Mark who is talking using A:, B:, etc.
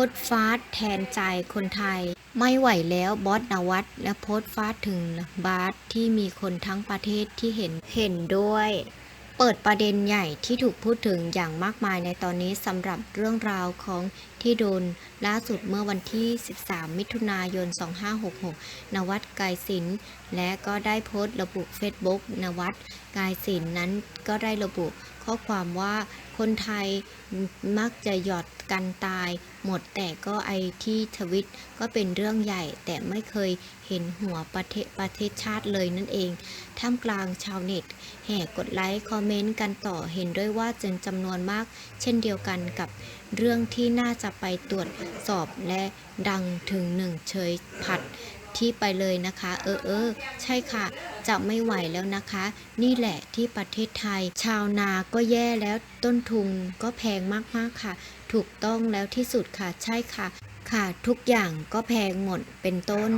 A: สต์ฟาสแทนใจคนไทย ไม่ไหวแล้วบอสนวัตและโพสต์ฟาสถึงบาสที่มีคนทั้งประเทศที่เห็นเห็นด้วย เปิดประเด็นใหญ่ที่ถูกพูดถึงอย่างมากมายในตอนนี้สำหรับเรื่องราวของที่โดนล่าสุดเมื่อวันที่ 13 มิถุนายน 2566 นวัดกายศิลป์และก็ได้โพสต์ระบุ Facebook นวัดกายศิลป์นั้นก็ได้ระบุ ข้อความว่าคนไทยมักจะหยอดกันตาย หมดแต่ก็ไอที่ทวิตก็เป็นเรื่องใหญ่ แต่ไม่เคยเห็นหัวประเทศประเทศชาติเลยนั่นเอง ท่ามกลางชาวเน็ต แห่กดไลค์คอมเมนต์กันต่อเห็นด้วยว่าจนจำนวนมาก เช่นเดียวกันกับเรื่องที่น่าจะไปตรวจสอบและดังถึงหนึ่งเฉยผัดที่ไปเลยนะคะ เออเออใช่ค่ะ จะไม่ไหวแล้วนะคะ นี่แหละที่ประเทศไทย ชาวนาก็แย่แล้วต้นทุนก็แพงมากๆค่ะ ถูกต้องแล้วที่สุดค่ะ ใช่ค่ะ ค่ะ ทุกอย่างก็แพงหมดเป็นต้น